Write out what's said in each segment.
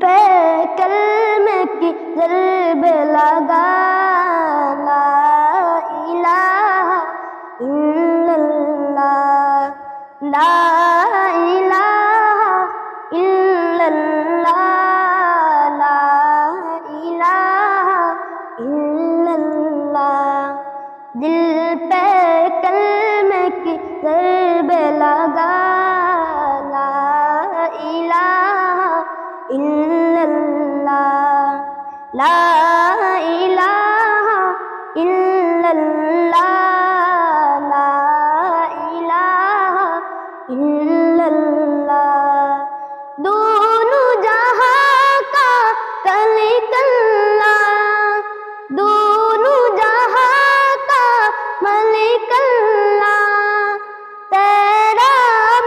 پہ کلمے کی ضرب لگا لا الہ الا اللہ لا الا اللہ لا الہ الا اللہ لا الہ الا اللہ دونوں جہاں کا کلک اللہ دونوں جہاں کا ملک اللہ تیرا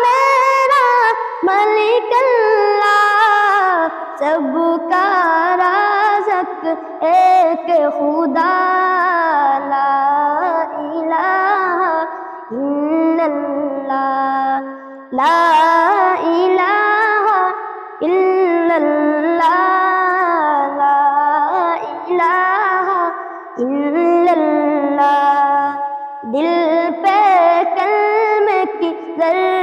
میرا ملک اللہ سب کا رازق ایک خدا، لا الہ الا اللہ، لا الہ الا اللہ، لا الہ الا اللہ۔ دل پہ کلمے کی ضرب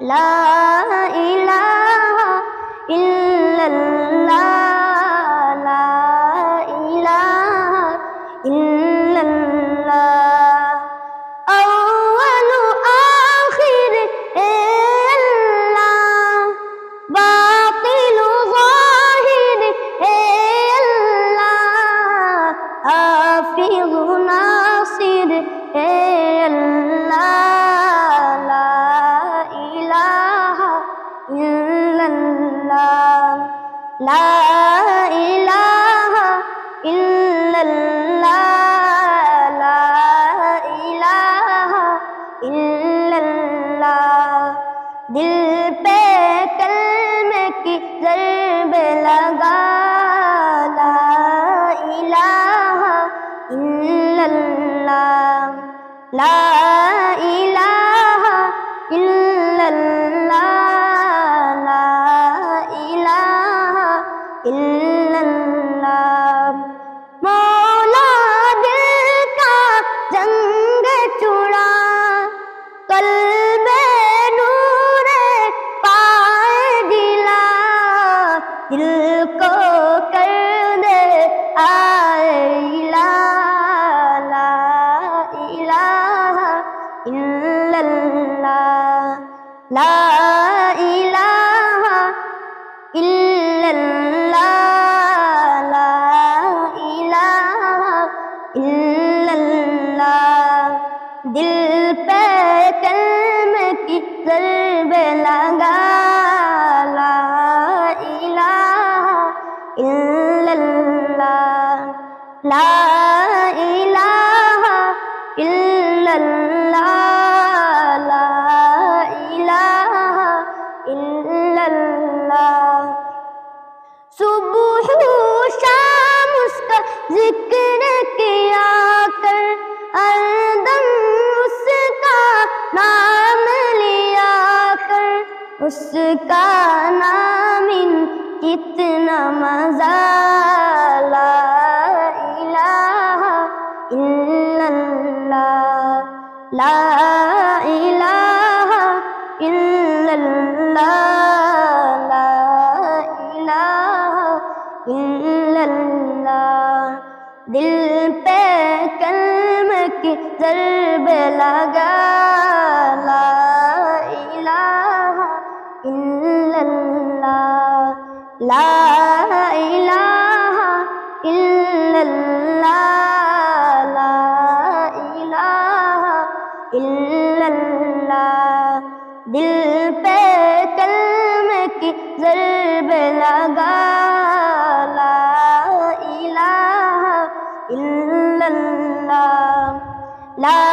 لا پہ کلمے کی ضرب لگا، لا الہ الا اللہ، لا الہ الا اللہ، لا الہ الا اللہ۔ دل پہ کلم کی ضرب لگا لا الہ الا اللہ لا الہ الا اللہ۔ اس کا نام ان کتنا مزہ لا الہ الا اللہ لا الہ الا اللہ لا الہ الا اللہ دل پہ کلمے کی ضرب لگا لا الہ الا اللہ لا الہ الا اللہ دل پہ کلمے کی ضرب لگا. لا الہ الا اللہ لا